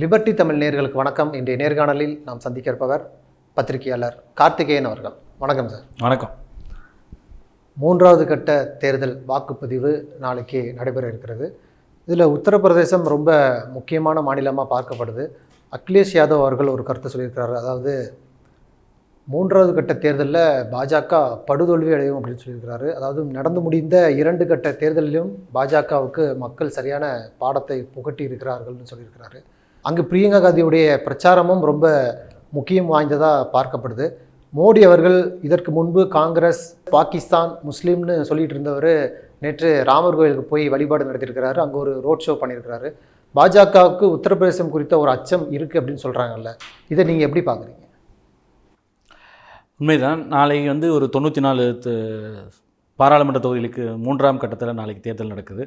Liberty Tamil நேர்களுக்கு வணக்கம். இன்றைய நேர்காணலில் நாம் சந்திக்க இருப்பவர் பத்திரிகையாளர் கார்த்திகேயன் அவர்கள். வணக்கம் சார். வணக்கம். மூன்றாவது கட்ட தேர்தல் வாக்குப்பதிவு நாளைக்கு நடைபெற இருக்கிறது. இதில் உத்தரப்பிரதேசம் ரொம்ப முக்கியமான மாநிலமாக பார்க்கப்படுது. அகிலேஷ் யாதவ் அவர்கள் ஒரு கருத்து சொல்லியிருக்கிறாரு. அதாவது மூன்றாவது கட்ட தேர்தலில் பாஜக படுதோல்வி அடையும் அப்படின்னு சொல்லியிருக்கிறாரு. அதாவது நடந்து முடிந்த இரண்டு கட்ட தேர்தலிலும் பாஜகவுக்கு மக்கள் சரியான பாடத்தை புகட்டி இருக்கிறார்கள்னு சொல்லியிருக்கிறாரு. அங்கு பிரியங்கா காந்தியுடைய பிரச்சாரமும் ரொம்ப முக்கியம் வாய்ந்ததாக பார்க்கப்படுது. மோடி அவர்கள் இதற்கு முன்பு காங்கிரஸ் பாகிஸ்தான் முஸ்லீம்னு சொல்லிட்டு இருந்தவர் நேற்று ராமர் கோயிலுக்கு போய் வழிபாடு நடத்தியிருக்கிறாரு. அங்கே ஒரு ரோட் ஷோ பண்ணியிருக்கிறாரு. பாஜகவுக்கு உத்தரப்பிரதேசம் குறித்த ஒரு அச்சம் இருக்குது அப்படின்னு சொல்கிறாங்கல்ல இதை நீங்கள் எப்படி பார்க்குறீங்க? உண்மைதான். நாளைக்கு வந்து ஒரு தொண்ணூற்றி நாலு பாராளுமன்ற தொகுதிகளுக்கு மூன்றாம் கட்டத்தில் நாளைக்கு தேர்தல் நடக்குது.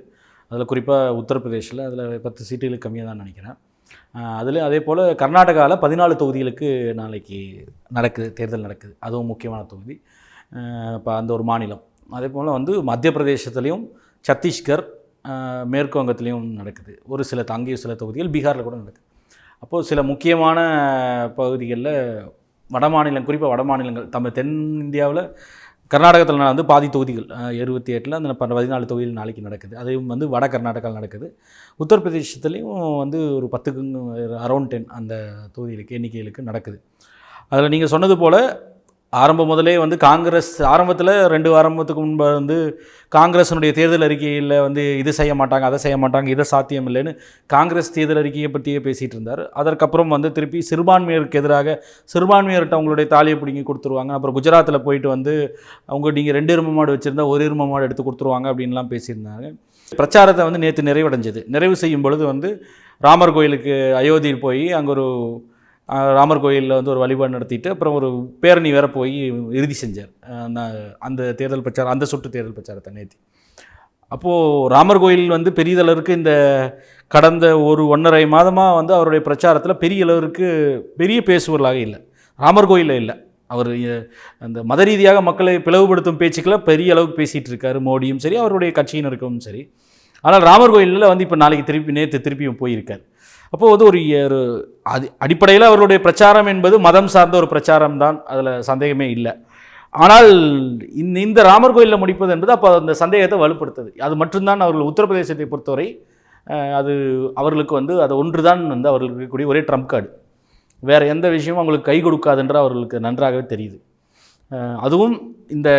அதில் குறிப்பாக உத்தரப்பிரதேசில் அதில் பத்து சீட்டுகளுக்கு கம்மியாக தான் நினைக்கிறேன். அதில் அதே போல் கர்நாடகாவில் பதினாலு தொகுதிகளுக்கு நாளைக்கு நடக்குது தேர்தல் நடக்குது. அதுவும் முக்கியமான தொகுதி. இப்போ அந்த ஒரு மாநிலம். அதே போல் வந்து மத்திய பிரதேசத்துலேயும் சத்தீஸ்கர் மேற்கு வங்கத்துலேயும் நடக்குது. ஒரு சில தங்கிய சில தொகுதிகள் பீகாரில் கூட நடக்குது. அப்போது சில முக்கியமான பகுதிகளில் வட மாநிலம் குறிப்பாக வட மாநிலங்கள் நம்ம தென் இந்தியாவில் கர்நாடகத்தில் வந்து பாதி தொகுதிகள் இருபத்தி எட்டில் அந்த ப- பதினாலு தொகுதிகள் நாளைக்கு நடக்குது. அதையும் வந்து வட கர்நாடகாவில் நடக்குது. உத்தரப்பிரதேசத்துலேயும் வந்து ஒரு பத்துக்கு அரௌண்ட் டென் அந்த தொகுதிகளுக்கு எண்ணிக்கைகளுக்கு நடக்குது. அதில் நீங்கள் சொன்னது போல் ஆரம்பம் முதலே வந்து காங்கிரஸ் ஆரம்பத்தில் ரெண்டு வாரத்துக்கு முன்பு வந்து காங்கிரஸினுடைய தேர்தல் அறிக்கையில் வந்து இது செய்ய மாட்டாங்க அதை செய்ய மாட்டாங்க இதை சாத்தியம் இல்லைன்னு காங்கிரஸ் தேர்தல் அறிக்கையை பற்றியே பேசிகிட்டு இருந்தார். அதற்கப்புறம் வந்து திருப்பி சிறுபான்மையருக்கு எதிராக சிறுபான்மையர்கிட்ட அவங்களுடைய தாலியை பிடிங்கி கொடுத்துருவாங்க. அப்புறம் குஜராத்தில் போயிட்டு வந்து அவங்க நீங்கள் ரெண்டு இரும மாடு வச்சுருந்தா ஒரு இரும மாடு எடுத்து கொடுத்துருவாங்க அப்படின்லாம் பேசியிருந்தாங்க. பிரச்சாரத்தை வந்து நேற்று நிறைவடைஞ்சது. நிறைவு செய்யும் பொழுது வந்து ராமர் கோயிலுக்கு அயோத்தியில் போய் அங்கே ஒரு ராமர் கோயிலில் வந்து ஒரு வழிபாடு நடத்திட்டு அப்புறம் ஒரு பேரணி வேற போய் இறுதி செஞ்சார். அந்த தேர்தல் பிரச்சாரம் அந்த சுற்று தேர்தல் பிரச்சாரத்தை நேற்று அப்போது ராமர் கோயில் வந்து பெரியதளவுக்கு இந்த கடந்த ஒரு ஒன்றரை மாதமாக வந்து அவருடைய பிரச்சாரத்தில் பெரிய அளவிற்கு பெரிய பேசுபொருளாக இல்லை. ராமர் கோயிலில் இல்லை. அவர் அந்த மத ரீதியாக மக்களை பிளவுபடுத்தும் பேச்சுக்களை பெரிய அளவுக்கு பேசிகிட்டு இருக்காரு. மோடியும் சரி அவருடைய கட்சியினருக்கும் சரி. ஆனால் ராமர் கோயிலில் வந்து இப்போ நாளைக்கு திருப்பி நேற்று திருப்பியும் போயிருக்கார். அப்போது வந்து ஒரு ஒரு அது அடிப்படையில் அவருடைய பிரச்சாரம் என்பது மதம் சார்ந்த ஒரு பிரச்சாரம் தான் அதில் சந்தேகமே இல்லை. ஆனால் இந்த இந்த ராமர் கோயிலில் முடிப்பது என்பது அப்போ அந்த சந்தேகத்தை வலுப்படுத்துது. அது மட்டும்தான் அவர்கள் உத்தரப்பிரதேசத்தை பொறுத்தவரை அது அவர்களுக்கு வந்து அது ஒன்று தான் வந்து அவர்களுக்கு இருக்கக்கூடிய ஒரே ட்ரம்ப் கார்டு. வேறு எந்த விஷயமும் அவங்களுக்கு கை கொடுக்காதுன்ற அவர்களுக்கு நன்றாகவே தெரியுது. அதுவும் இந்த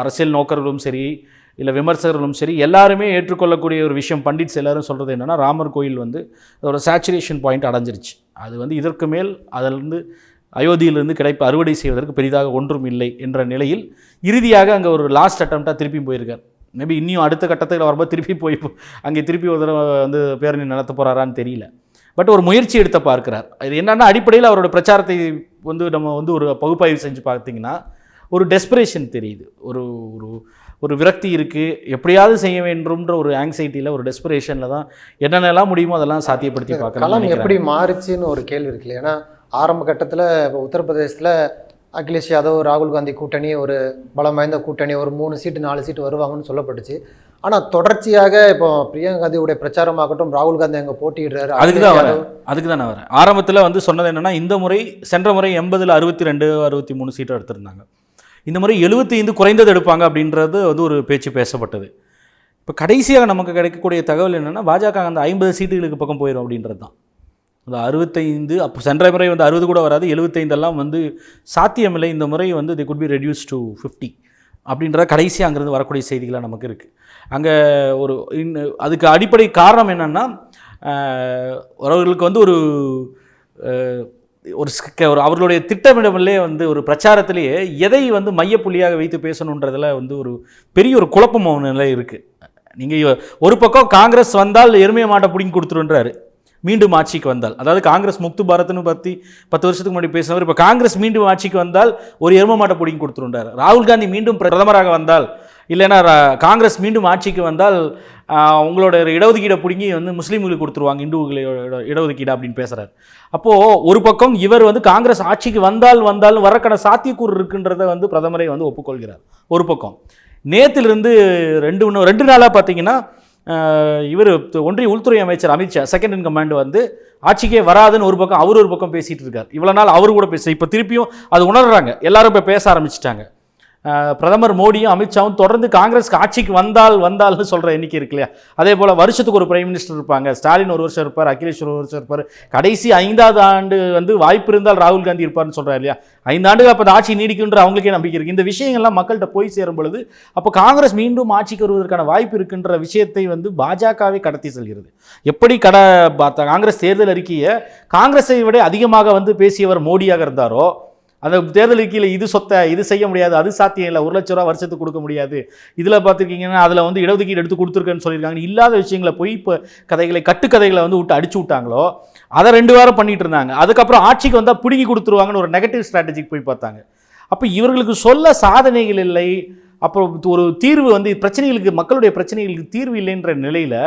அரசியல் நோக்கர்களும் சரி இல்லை விமர்சகர்களும் சரி எல்லாருமே ஏற்றுக்கொள்ளக்கூடிய ஒரு விஷயம் பண்டிட்ஸ் எல்லாரும் சொல்கிறது என்னென்னா ராமர் கோயில் வந்து அதோட சேச்சுரேஷன் பாயிண்ட் அடைஞ்சிருச்சு. அது வந்து இதற்கு மேல் அதிலிருந்து அயோத்தியிலிருந்து கிடைப்பு அறுவடை செய்வதற்கு பெரிதாக ஒன்றும் இல்லை என்ற நிலையில் இறுதியாக அங்கே ஒரு லாஸ்ட் அட்டம்ப்டாக திருப்பி போயிருக்கார். மேபி இன்னும் அடுத்த கட்டத்தில் வரும்போது திருப்பி போய் அங்கே திருப்பி ஒரு தடவை வந்து பேரணி நடத்த போகிறாரான்னு தெரியல. பட் ஒரு முயற்சி எடுத்த பார்க்கிறார். இது என்னென்னா அடிப்படையில் அவரோட பிரச்சாரத்தை வந்து நம்ம வந்து ஒரு பகுப்பாய்வு செஞ்சு பார்த்தீங்கன்னா ஒரு டெஸ்பிரேஷன் தெரியுது. ஒரு ஒரு ஒரு விரக்தி இருக்குது எப்படியாவது செய்ய வேண்டும்ன்ற ஒரு ஆங்ஸைட்டியில் ஒரு டெஸ்பிரேஷனில் தான் என்னென்னலாம் முடியுமோ அதெல்லாம் சாத்தியப்படுத்தி பார்க்கலாம் எப்படி மாறுச்சுன்னு ஒரு கேள்வி இருக்குல்ல ஏன்னா ஆரம்ப கட்டத்தில் இப்போ உத்தரப்பிரதேசத்தில் அகிலேஷ் யாதவ் ராகுல் காந்தி கூட்டணி ஒரு பலம் வாய்ந்த கூட்டணி ஒரு மூணு சீட்டு நாலு சீட்டு வருவாங்கன்னு சொல்லப்பட்டுச்சு. ஆனால் தொடர்ச்சியாக இப்போ பிரியங்கா காந்தியுடைய பிரச்சாரமாகட்டும் ராகுல் காந்தி அங்கே போட்டியிடுறாரு அதுக்கு தான் வரேன் அதுக்கு தான் நான் வரேன். ஆரம்பத்தில் வந்து சொன்னது என்னென்னா இந்த முறை சென்ற முறை எண்பதில் அறுபத்தி ரெண்டு அறுபத்தி மூணு சீட்டு எடுத்திருந்தாங்க. இந்த முறை 75 குறைந்தது எடுப்பாங்க அப்படின்றது வந்து ஒரு பேச்சு பேசப்பட்டது. இப்போ கடைசியாக நமக்கு கிடைக்கக்கூடிய தகவல் என்னென்னா பாஜக அந்த ஐம்பது சீட்டுகளுக்கு பக்கம் போயிடும் அப்படின்றது தான். அந்த அறுபத்தைந்து அப்போ சென்ற முறை வந்து அறுபது கூட வராது 75 எல்லாம் வந்து சாத்தியமில்லை. இந்த முறை வந்து the good B reduce to fifty அப்படின்றத கடைசியாக அங்கேருந்து வரக்கூடிய செய்திகளாக நமக்கு இருக்குது அங்கே ஒரு இன்ன- அதுக்கு அடிப்படை காரணம் என்னென்னா அவர்களுக்கு வந்து ஒரு ஒரு ஒரு அவர்களுடைய திட்டமிடமில்லே வந்து ஒரு பிரச்சாரத்திலேயே எதை வந்து மையப்புள்ளியாக வைத்து பேசணுன்றதுல வந்து ஒரு பெரிய ஒரு குழப்பம் நிலை இருக்குது நீங்கள் ஒரு பக்கம் காங்கிரஸ் வந்தால் எருமையை மாட்டை பிடிங்கி கொடுத்துருன்றாரு. மீண்டும் ஆட்சிக்கு வந்தால். அதாவது காங்கிரஸ் முக்து பாரத்னு பற்றி பத்து வருஷத்துக்கு முன்னாடி பேசினவர் இப்போ காங்கிரஸ் மீண்டும் ஆட்சிக்கு வந்தால் ஒரு எரும மாட்டை பிடிங்கி கொடுத்துருன்றார். ராகுல் காந்தி மீண்டும் பிரதமராக வந்தால் இல்லைன்னா ரா- காங்கிரஸ் மீண்டும் ஆட்சிக்கு வந்தால் உங்களோட இடஒதுக்கீடை பிடுங்கி வந்து முஸ்லீம்களுக்கு கொடுத்துருவாங்க இந்துக்களோட இடஒதுக்கீடு அப்படின்னு பேசுகிறார் அப்போது ஒரு பக்கம் இவர் வந்து காங்கிரஸ் ஆட்சிக்கு வந்தால் வந்தாலும் வரக்கான சாத்தியக்கூறு இருக்குன்றதை வந்து பிரதமரை வந்து ஒப்புக்கொள்கிறார். ஒரு பக்கம். நேத்திலிருந்து ரெண்டு இன்னும் ரெண்டு நாளாக பார்த்தீங்கன்னா இவர் ஒன்றிய உள்துறை அமைச்சர் அமித்ஷா செகண்ட் இன் கமாண்ட் வந்து ஆட்சிக்கே வராதுன்னு ஒரு பக்கம் அவர் ஒரு பக்கம் பேசிகிட்டு இருக்கார். இவ்வளோ நாள் அவர் கூட பேச இப்போ திருப்பியும் அது உணர்றாங்க. எல்லாரும் இப்போ பேச ஆரம்பிச்சிட்டாங்க. பிரதமர் மோடியும் அமித்ஷாவும் தொடர்ந்து காங்கிரஸ் ஆட்சிக்கு வந்தால் வந்தால்னு சொல்கிற எண்ணிக்கை இருக்கு இல்லையா? அதே போல் வருஷத்துக்கு ஒரு பிரைம் மினிஸ்டர் இருப்பாங்க. ஸ்டாலின் ஒரு வருஷம் இருப்பார் அகிலேஷ் ஒரு வருஷம் இருப்பார். கடைசி ஐந்தாவது ஆண்டு வந்து வாய்ப்பு இருந்தால் ராகுல் காந்தி இருப்பார்னு சொல்கிறார் இல்லையா? ஐந்து ஆண்டுகள் அப்போ ஆட்சி நீடிக்குன்ற அவங்களுக்கே நம்பிக்கை இருக்குது இந்த விஷயங்கள்லாம் மக்கள்கிட்ட போய் சேரும் பொழுது அப்போ காங்கிரஸ் மீண்டும் ஆட்சிக்கு வருவதற்கான வாய்ப்பு இருக்குன்ற விஷயத்தை வந்து பாஜகவே கடத்தி செல்கிறது. எப்படி கட காங்கிரஸ் தேர்தல் அறிக்கையை காங்கிரஸை விட அதிகமாக வந்து பேசியவர் மோடியாக இருந்தாரோ அந்த தேர்தல் அறிக்கையில் இது சொத்தை இது செய்ய முடியாது அது சாத்தியம் இல்லை ஒரு லட்ச ரூபா வருஷத்துக்கு கொடுக்க முடியாது. இதில் பார்த்துருக்கீங்கன்னா அதில் வந்து இடஒதுக்கீடு எடுத்து கொடுத்துருக்கேன்னு சொல்லியிருக்காங்க. இல்லாத விஷயங்களை போய் இப்போ கதைகளை கட்டுக்கதைகளை வந்து விட்டு அடிச்சு விட்டாங்களோ அதை ரெண்டு வாரம் பண்ணிட்டு இருந்தாங்க. அதுக்கப்புறம் ஆட்சிக்கு வந்தால் பிடுங்கி கொடுத்துருவாங்கன்னு ஒரு நெகட்டிவ் ஸ்ட்ராட்டஜிக்கு போய் பார்த்தாங்க. அப்போ இவர்களுக்கு சொல்ல சாதனைகள் இல்லை. அப்புறம் ஒரு தீர்வு வந்து பிரச்சனைகளுக்கு மக்களுடைய பிரச்சனைகளுக்கு தீர்வு இல்லைன்ற நிலையில்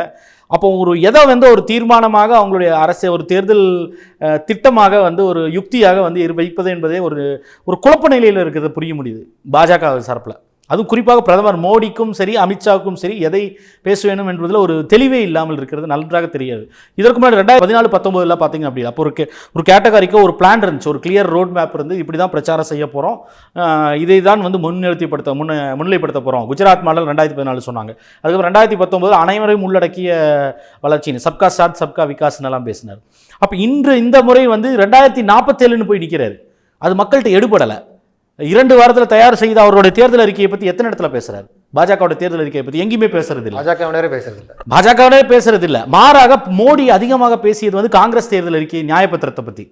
அப்போ ஒரு எதை வந்து ஒரு தீர்மானமாக அவங்களுடைய அரசு ஒரு தேர்தல் திட்டமாக வந்து ஒரு யுக்தியாக வந்து வைப்பது என்பதே ஒரு ஒரு குழப்ப நிலையில் இருக்கிறது புரிய முடியுது. பாஜக சார்பில். அதுவும் குறிப்பாக பிரதமர் மோடிக்கும் சரி அமித்ஷாவுக்கும் சரி எதை பேச வேண்டும் என்பதில் ஒரு தெளிவே இல்லாமல் இருக்கிறது நன்றாக தெரியாது. இதற்கு முன்னாடி ரெண்டாயிரத்தி பதினாலு பத்தொம்போதில் பார்த்தீங்க அப்படி அப்போ ஒரு கே- ஒரு கேட்டகாரிக்கு ஒரு பிளான் இருந்துச்சு ஒரு கிளியர் ரோட் மேப் இருந்து இப்படி தான் பிரச்சாரம் செய்ய போகிறோம் இதை தான் வந்து முன்னிறுத்திப்படுத்த முன்ன முன்னிலைப்படுத்த போகிறோம் குஜராத் மாடல் ரெண்டாயிரத்தி பதினாலு சொன்னாங்க. அதுக்கப்புறம் ரெண்டாயிரத்தி பத்தொம்போது அனைவரையும் உள்ளடக்கிய வளர்ச்சின்னு சப்கா சாத் சப்கா விகாஸ்னு பேசினார். அப்போ இன்று இந்த முறை வந்து ரெண்டாயிரத்தி நாற்பத்தேழுன்னு போய் நிற்கிறாரு அது மக்கள்கிட்ட எடுபடலை. இரண்டு வாரத்தில் தயார் செய்த அவருடைய தேர்தல் அறிக்கையை பற்றி எத்தனை இடத்துல பேசுறாரு? பாஜகவோட தேர்தல் அறிக்கையை பற்றி எங்கேயுமே பேசுறது இல்லை பாஜகவினரே பேசுறது இல்லை பாஜகவே பேசுறது இல்ல மாறாக மோடி அதிகமாக பேசியது வந்து காங்கிரஸ் தேர்தல் அறிக்கை நியாயப்பத்திரத்தை பத்தி.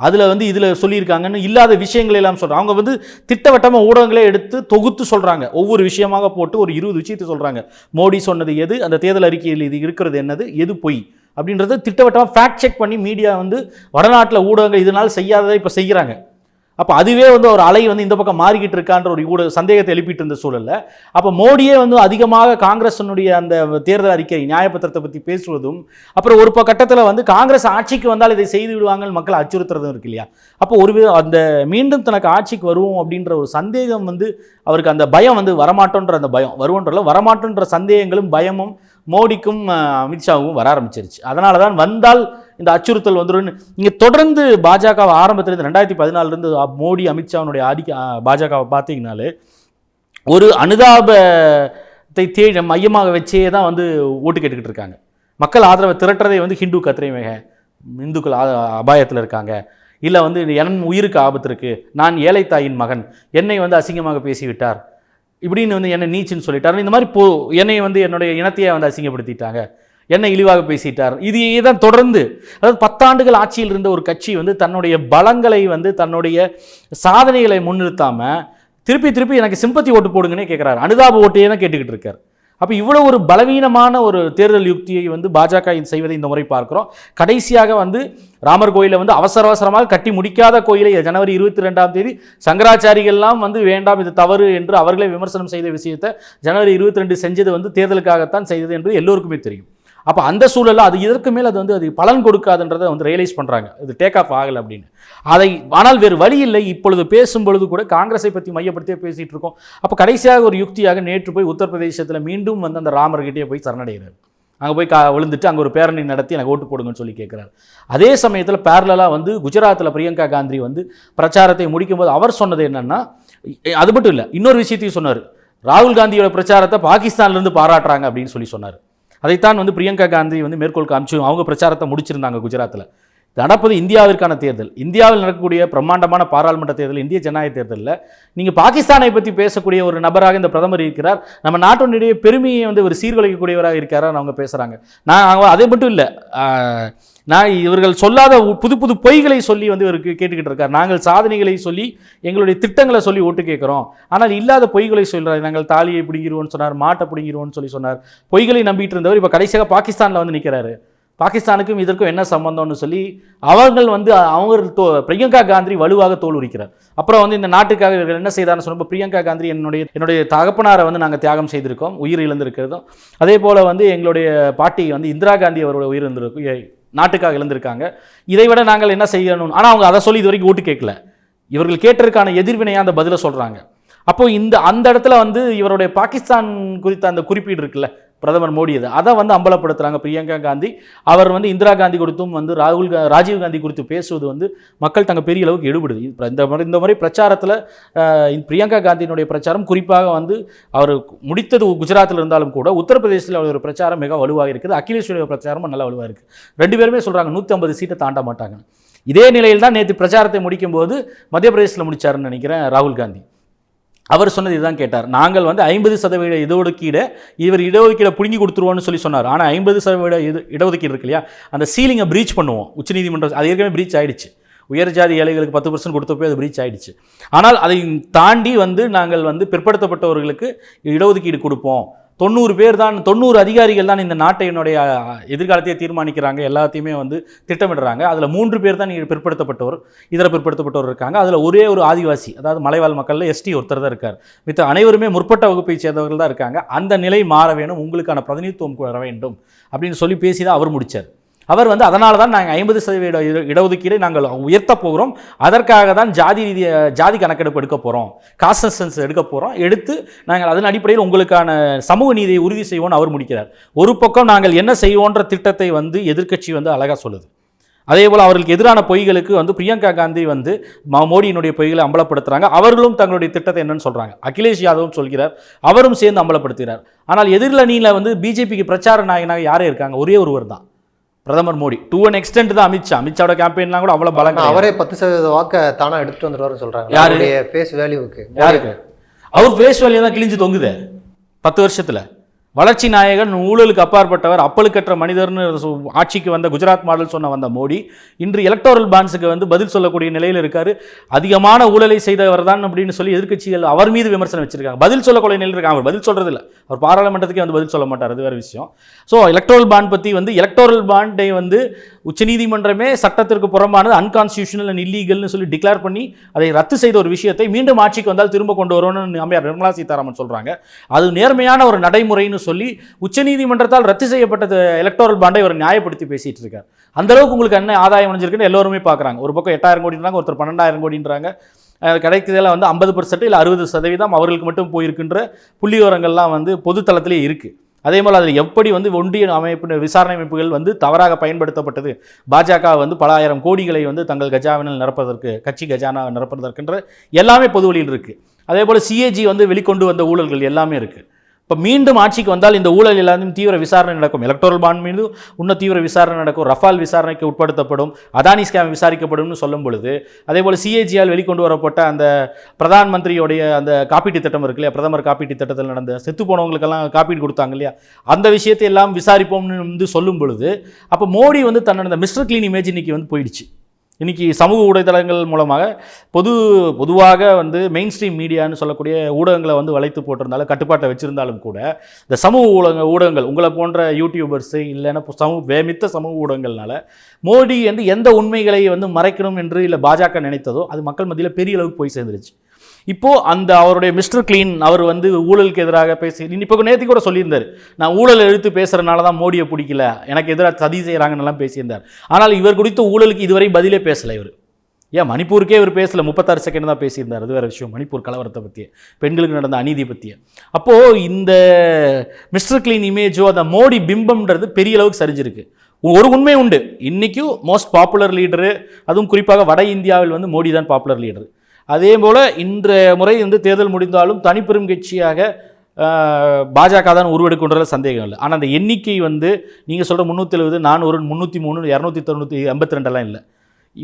அதுல வந்து இதுல சொல்லியிருக்காங்கன்னு இல்லாத விஷயங்களை எல்லாம் சொல்றாங்க. அவங்க வந்து திட்டவட்டமா ஊடகங்களே எடுத்து தொகுத்து சொல்றாங்க. ஒவ்வொரு விஷயமாக போட்டு ஒரு இருபது விஷயத்தை சொல்றாங்க. மோடி சொன்னது எது? அந்த தேர்தல் அறிக்கையில் இது இருக்கிறது என்னது? எது பொய்? அப்படின்றத திட்டவட்டமாக ஃபேக்ட் செக் பண்ணி மீடியா வந்து வடநாட்டில் ஊடகங்கள் இதனால் செய்யாததை இப்போ செய்கிறாங்க. அப்போ அதுவே வந்து ஒரு அலை வந்து இந்த பக்கம் மாறிக்கிட்டு இருக்கான்ற ஒரு கூட சந்தேகத்தை எழுப்பிட்டு இருந்த சூழல்ல. அப்போ மோடியே வந்து அதிகமாக காங்கிரஸினுடைய அந்த தேர்தல் அறிக்கை நியாயப்பத்திரத்தை பற்றி பேசுவதும் அப்புறம் ஒரு கட்டத்தில் வந்து காங்கிரஸ் ஆட்சிக்கு வந்தால் இதை செய்து விடுவாங்கன்னு மக்கள் அச்சுறுத்துறதும் இருக்கு இல்லையா? அப்போ ஒரு வித- அந்த மீண்டும் தனக்கு ஆட்சிக்கு வருவோம் அப்படின்ற ஒரு சந்தேகம் வந்து அவருக்கு அந்த பயம் வந்து வரமாட்டோன்ற அந்த பயம் வருவோன்றல வரமாட்டோன்ற சந்தேகங்களும் பயமும் மோடிக்கும் அமித்ஷாவுக்கும் வர ஆரம்பிச்சிருச்சு. அதனால தான் வந்தால் இந்த அச்சுறுத்தல் வந்துடும் இங்கே தொடர்ந்து பாஜக ஆரம்பத்திலேருந்து ரெண்டாயிரத்தி பதினாலிருந்து மோடி அமித்ஷாவுடைய ஆதிக்க பாஜகவை பார்த்தீங்கனாலே ஒரு அனுதாபத்தை தே மையமாக வச்சே தான் வந்து ஓட்டு கேட்டுக்கிட்டு இருக்காங்க. மக்கள் ஆதரவை திரட்டுறதை வந்து ஹிந்து கத்திரைமேக இந்துக்கள் அபாயத்தில் இருக்காங்க. இல்லை வந்து என் உயிருக்கு ஆபத்து இருக்குது நான் ஏழை தாயின் மகன். என்னை வந்து அசிங்கமாக பேசிவிட்டார். இப்படின்னு வந்து என்னை நீச்சுன்னு சொல்லிட்டார். இந்த மாதிரி போ என்னை வந்து என்னுடைய இனத்தையே வந்து அசிங்கப்படுத்திட்டாங்க. என்னை இழிவாக பேசிட்டார். இதையே தான் தொடர்ந்து அதாவது பத்தாண்டுகள் ஆட்சியில் இருந்த ஒரு கட்சி வந்து தன்னுடைய பலங்களை வந்து தன்னுடைய சாதனைகளை முன்னிறுத்தாமல் திருப்பி திருப்பி எனக்கு சிம்பத்தி ஓட்டு போடுங்கன்னே கேட்குறாரு அனுதாப ஓட்டையே தான் கேட்டுக்கிட்டு இருக்கார். அப்போ இவ்வளோ ஒரு பலவீனமான ஒரு தேர்தல் யுக்தியை வந்து பாஜக இது செய்வதை இந்த முறை பார்க்குறோம். கடைசியாக வந்து ராமர் கோயிலை வந்து அவசர அவசரமாக கட்டி முடிக்காத கோயிலை ஜனவரி இருபத்தி ரெண்டாம் தேதி சங்கராச்சாரிகள்லாம் வந்து வேண்டாம் இது தவறு என்று அவர்களே விமர்சனம் செய்த விஷயத்தை ஜனவரி இருபத்தி ரெண்டு செஞ்சது வந்து தேர்தலுக்காகத்தான் செய்தது என்பது எல்லோருக்குமே தெரியும். அப்போ அந்த சூழலில் அது இதற்கு மேல் அது வந்து அது பலன் கொடுக்காதுன்றதை வந்து ரியலைஸ் பண்ணுறாங்க இது டேக் ஆஃப் ஆகலை அப்படின்னு. அதை ஆனால் வேறு வழி இல்லை. இப்பொழுது பேசும் பொழுது கூட காங்கிரஸை பற்றி மையப்படுத்தியே பேசிகிட்டு இருக்கோம். அப்போ கடைசியாக ஒரு யுக்தியாக நேற்று போய் உத்தரப்பிரதேசத்தில் மீண்டும் வந்து அந்த ராமர்கிட்டே போய் சரணடைகிறார். அங்கே போய் கா விழுந்துட்டு அங்கே ஒரு பேரணி நடத்தி எனக்கு ஓட்டு போடுங்கன்னு சொல்லி கேட்குறாரு. அதே சமயத்தில் பேரலாக வந்து குஜராத்தில் பிரியங்கா காந்தி வந்து பிரச்சாரத்தை முடிக்கும்போது அவர் சொன்னது என்னென்னா அது மட்டும் இல்லை இன்னொரு விஷயத்தையும் சொன்னார். ராகுல் காந்தியோட பிரச்சாரத்தை பாகிஸ்தான்லேருந்து பாராட்டுறாங்க அப்படின்னு சொல்லி சொன்னார். அதைத்தான் வந்து பிரியங்கா காந்தி வந்து மேற்கோள் காமிச்சு அவங்க பிரச்சாரத்தை முடிச்சிருந்தாங்க குஜராத்தில் நடப்பது இந்தியாவிற்கான தேர்தல். இந்தியாவில் நடக்கக்கூடிய பிரம்மாண்டமான பாராளுமன்ற தேர்தல் இந்திய ஜனநாயக தேர்தலில் நீங்கள் பாகிஸ்தானை பற்றி பேசக்கூடிய ஒரு நபராக இந்த பிரதமர் இருக்கிறார். நம்ம நாட்டினுடைய பெருமையை வந்து ஒரு சீர்குலைக்கக்கூடியவராக இருக்காரான்னு அவங்க பேசுகிறாங்க நான் அவங்க அதை மட்டும் இல்லை நான் இவர்கள் சொல்லாத புது புது பொய்களை சொல்லி வந்து இவருக்கு கேட்டுக்கிட்டு இருக்கார். நாங்கள் சாதனைகளை சொல்லி எங்களுடைய திட்டங்களை சொல்லி ஓட்டு கேட்குறோம். ஆனால் இல்லாத பொய்களை சொல்கிறார் நாங்கள் தாலியை பிடிங்கிருவோம்னு சொன்னார் மாட்டை பிடிங்கிருவோம்னு சொல்லி சொன்னார். பொய்களை நம்பிட்டு இருந்தவர் இப்போ கடைசியாக பாகிஸ்தானில் வந்து நிற்கிறாரு பாகிஸ்தானுக்கும் இதற்கும் என்ன சம்பந்தம்னு சொல்லி அவர்கள் வந்து அவங்க தோ பிரியங்கா காந்தி வலுவாக தோல் உரிக்கிறார். அப்புறம் வந்து இந்த நாட்டுக்காக இவர்கள் என்ன செய்தார்னு சொன்னப்போ பிரியங்கா காந்தி என்னுடைய என்னுடைய தகப்பனாரை வந்து நாங்கள் தியாகம் செய்திருக்கோம். உயிர் இழந்திருக்கிறதும். அதே போல் வந்து எங்களுடைய பாட்டி வந்து இந்திரா காந்தி அவரோட உயிர் இருந்திருக்கும் நாட்டுக்காக இழந்திருக்காங்க. இதை விட நாங்கள் என்ன செய்யணும்? ஆனால் அவங்க அதை சொல்லி இது வரைக்கும் ஓட்டு கேட்கல. இவர்கள் கேட்டதற்கான எதிர்வினையாக அந்த பதிலை சொல்கிறாங்க அப்போ இந்த அந்த இடத்துல வந்து இவருடைய பாகிஸ்தான் குறித்த அந்த குறிப்பீடு இருக்குல்ல பிரதமர் மோடி அது அதை வந்து அம்பலப்படுத்துகிறாங்க பிரியங்கா காந்தி. அவர் வந்து இந்திரா காந்தி குறித்தும் வந்து ராகுல் கா- ராஜீவ் காந்தி குறித்து பேசுவது வந்து மக்கள் தங்க பெரிய அளவுக்கு எடுபடுது. இந்த முறை இந்த முறை பிரச்சாரத்தில் பிரியங்கா காந்தியினுடைய பிரச்சாரம் குறிப்பாக வந்து அவர் முடித்தது குஜராத்தில் இருந்தாலும் கூட உத்தரப்பிரதேசத்தில் ஒரு பிரச்சாரம் மிக வலுவாக இருக்குது. அகிலேஷுடைய பிரச்சாரமும் நல்லா வலுவாக இருக்குது ரெண்டு பேருமே சொல்கிறாங்க நூற்றி ஐம்பது சீட்டை தாண்ட மாட்டாங்க இதே நிலையில் தான் நேற்று பிரச்சாரத்தை முடிக்கும்போது மத்திய பிரதேசத்தில் முடிச்சாருன்னு நினைக்கிறேன் ராகுல் காந்தி. அவர் சொன்னது இதுதான் கேட்டார். நாங்கள் வந்து ஐம்பது சதவீத இடஒதுக்கீடு இவர் இடஒதுக்கீடை பிடுங்கி கொடுத்துருவோம்னு சொல்லி சொன்னார். ஆனால் ஐம்பது சதவீத இது இடஒதுக்கீடு இருக்கு இல்லையா? அந்த சீலிங்கை ப்ரீச் பண்ணுவோம். உச்சநீதிமன்றம் அது ஏற்கனவே ப்ரீச் ஆயிடுச்சு. உயர் ஜாதி ஏழைகளுக்கு பத்து பர்சன்ட் கொடுத்தப்போ அது ப்ரீச் ஆயிடுச்சு. ஆனால் அதை தாண்டி வந்து நாங்கள் வந்து பிற்படுத்தப்பட்டவர்களுக்கு இடஒதுக்கீடு கொடுப்போம். தொண்ணூறு பேர் தான் தொண்ணூறு அதிகாரிகள் தான் இந்த நாட்டை என்னுடைய எதிர்காலத்தையே தீர்மானிக்கிறாங்க. எல்லாத்தையுமே வந்து திட்டமிடுறாங்க. அதில் மூன்று பேர் தான் நீங்கள் பிற்படுத்தப்பட்டவர் இதர பிற்படுத்தப்பட்டவர் இருக்காங்க. அதில் ஒரே ஒரு ஆதிவாசி அதாவது மலைவாழ் மக்களில் எஸ்டி ஒருத்தர் தான் இருக்கார். மித்த அனைவருமே முற்பட்ட வகுப்பை சேர்ந்தவர்கள் தான் இருக்காங்க. அந்த நிலை மாற வேணும். உங்களுக்கான பிரதிநிதித்துவம் வர வேண்டும் அப்படின்னு சொல்லி பேசி தான் அவர் முடிச்சார். அவர் வந்து அதனால தான் நாங்கள் ஐம்பது சதவீத இட- நாங்கள் உயர்த்த போகிறோம். அதற்காக தான் ஜாதி ரீதிய ஜாதி கணக்கெடுப்பு எடுக்க போகிறோம் காஸ்ட் எடுக்க போகிறோம் எடுத்து நாங்கள் அதன் அடிப்படையில் உங்களுக்கான சமூக நீதியை உறுதி செய்வோம்னு அவர் முடிக்கிறார். ஒரு பக்கம் நாங்கள் என்ன செய்வோன்ற திட்டத்தை வந்து எதிர்க்கட்சி வந்து அழகாக சொல்லுது. அதே போல் அவர்களுக்கு எதிரான பொய்களுக்கு வந்து பிரியங்கா காந்தி வந்து ம- மோடியினுடைய பொய்களை அம்பலப்படுத்துகிறாங்க அவர்களும் தங்களுடைய திட்டத்தை என்னன்னு சொல்கிறாங்க அகிலேஷ் யாதவும் சொல்கிறார். அவரும் சேர்ந்து அம்பலப்படுத்துகிறார். ஆனால் எதிரில் எதிரணியில் வந்து பிஜேபிக்கு பிரச்சார நாயகனாக யாரே இருக்காங்க? ஒரே ஒருவர் தான். பிரதமர் மோடி. டூ அன் எக்ஸ்டென்ட் தான் அமித்ஷா. அமித்ஷாவோட கேம்பெயின்லாம் கூட அவ்வளோ பலம். அவரே பத்து சதவீத வாக்க தானா எடுத்துட்டு வந்துருவாருன்னு சொல்றாங்க. யாரு? அவருடைய ஃபேஸ் வேல்யூவுக்கு யாருக்கு? அவர் ஃபேஸ் வேல்யூ தான் கிழிஞ்சு தொங்குதே. பத்து வருஷத்துல. வளர்ச்சி நாயகன் ஊழலுக்கு அப்பாற்பட்டவர் அப்பழுக்கற்ற மனிதர்னு ஆட்சிக்கு வந்த குஜராத் மாடல் சொன்ன வந்த மோடி இன்று எலக்டோரல் பாண்ட்ஸுக்கு வந்து பதில் சொல்லக்கூடிய நிலையில் இருக்காரு. அதிகமான ஊழலை செய்தவர் தான் அப்படின்னு சொல்லி எதிர்க்கட்சிகள் அவர் மீது விமர்சனம் வச்சிருக்காங்க. பதில் சொல்லக்கூடிய நிலையில் இருக்காங்க. அவர் பதில் சொல்கிறதில்ல இல்ல அவர் பாராளுமன்றத்துக்கே வந்து பதில் சொல்ல மாட்டார். அது வேற விஷயம். ஸோ எலக்ட்ரோல் பாண்ட் பற்றி வந்து எலக்டோரல் பாண்டை வந்து உச்சநீதிமன்றமே சட்டத்திற்கு புறம்பானது அன்கான்ஸ்டியூஷனல் அண்ட் இல்லீகல்னு சொல்லி டிக்ளேர் பண்ணி அதை ரத்து செய்த ஒரு விஷயத்தை மீண்டும் ஆட்சிக்கு வந்தால் திரும்ப கொண்டு வருவோம்னு அம்மையார் நிர்மலா சீதாராமன் சொல்கிறாங்க அது நேர்மையான ஒரு நடைமுறைன்னு சொல்லி உச்சநீதிமன்றத்தால் ரத்து செய்யப்பட்ட எலக்டோரல் பாண்டை அவர் நியாயப்படுத்தி பேசிகிட்டு இருக்கார். அந்தளவுக்கு உங்களுக்கு என்ன ஆதாயம் அடைஞ்சிருக்குன்னு எல்லோருமே பார்க்குறாங்க ஒரு பக்கம் எட்டாயிரம் கோடின்றாங்க ஒருத்தர் பன்னெண்டாயிரம் கோடின்றாங்க. அஹ் கிடைக்கிறதுல வந்து ஐம்பது பர்சன்ட் இல்லை அறுபது சதவீதம் அவர்களுக்கு மட்டும் போயிருக்குன்ற புள்ளி விவரங்கள்லாம் வந்து பொதுத்தளத்திலே இருக்குது அதே போல் அதில் எப்படி வந்து ஒன்றிய அமைப்பு விசாரணை அமைப்புகள் வந்து தவறாக பயன்படுத்தப்பட்டது? பாஜக வந்து பல ஆயிரம் கோடிகளை வந்து தங்கள் கஜாவினில் நிரப்பதற்கு கட்சி கஜானா நிரப்புவதற்குன்ற எல்லாமே பொது வழியில் இருக்குது அதே போல் சிஏஜி வந்து வெளிக்கொண்டு வந்த ஊழல்கள் எல்லாமே இருக்குது இப்போ மீண்டும் ஆட்சிக்கு வந்தால் இந்த ஊழல் எல்லாத்தையும் தீவிர விசாரணை நடக்கும். எலக்டோரல் பாண்ட் மீது இன்னும் தீவிர விசாரணை நடக்கும். ரஃபால் விசாரணைக்கு உட்படுத்தப்படும். அதானி ஸ்கேம் விசாரிக்கப்படும்னு சொல்லும் பொழுது அதே போல் சிஏஜியால் வெளிக்கொண்டு வரப்பட்ட அந்த பிரதான் மந்திரியோடைய அந்த காப்பீட்டு திட்டம் இருக்கு இல்லையா? பிரதமர் காப்பீட்டு திட்டத்தில் நடந்த செத்து போனவங்களுக்கெல்லாம் காப்பீடு கொடுத்தாங்க இல்லையா? அந்த விஷயத்தை எல்லாம் விசாரிப்போம்னு வந்து சொல்லும் பொழுது அப்போ மோடி வந்து தன்னோட மிஸ்டர் கிளீன் இமேஜ் இன்னைக்கு வந்து போயிடுச்சு. இன்னைக்கு சமூக ஊடகத்தளங்கள் மூலமாக பொது பொதுவாக வந்து மெயின் ஸ்ட்ரீம் மீடியான்னு சொல்லக்கூடிய ஊடகங்களை வந்து வளைத்து போட்டிருந்தாலும் கட்டுப்பாட்டை வச்சுருந்தாலும் கூட இந்த சமூக ஊடக ஊடகங்கள் உங்களை போன்ற யூடியூபர்ஸு இல்லைன்னா இப்போ சமூக வேமித்த சமூக ஊடகங்கள்னால மோடி வந்து எந்த உண்மைகளை வந்து மறைக்கணும் என்று இல்லை பாஜக நினைத்ததோ அது மக்கள் மத்தியில் பெரிய அளவுக்கு போய் சேர்ந்துருச்சு. இப்போது அந்த அவருடைய மிஸ்டர் கிளீன் அவர் வந்து ஊழலுக்கு எதிராக பேசி இப்போ நேற்று கூட சொல்லியிருந்தார் நான் ஊழல் எழுத்து பேசுகிறனால தான் மோடியை பிடிக்கல. எனக்கு எதிராக சதி செய்கிறாங்கன்னெல்லாம் பேசியிருந்தார். ஆனால் இவர் குறித்து ஊழலுக்கு இதுவரை பதிலே பேசலை இவர். ஏன் மணிப்பூருக்கே இவர் பேசல. முப்பத்தாறு செகண்ட் தான் பேசியிருந்தார். அது வேறு விஷயம். மணிப்பூர் கலவரத்தை பற்றிய பெண்களுக்கு நடந்த அநீதி பற்றிய அப்போது இந்த மிஸ்டர் கிளீன் இமேஜோ அந்த மோடி பிம்பம்ன்றது பெரிய அளவுக்கு சரிஞ்சிருக்கு. ஒரு உண்மை உண்டு. இன்றைக்கும் மோஸ்ட் பாப்புலர் லீடரு அதுவும் குறிப்பாக வட இந்தியாவில் வந்து மோடி தான் பாப்புலர் லீடர் அதே போல் இன்றைய முறை வந்து தேர்தல் முடிந்தாலும் தனிப்பெரும் கட்சியாக பாஜக தான் உருவெடுக்குன்றதில் சந்தேகம் இல்லை. ஆனால் அந்த எண்ணிக்கை வந்து நீங்கள் சொல்கிற முந்நூற்றி எழுபது நானூறு முந்நூற்றி மூணு இரநூத்தி தொண்ணூற்றி ஐம்பத்தி ரெண்டெல்லாம் இல்லை.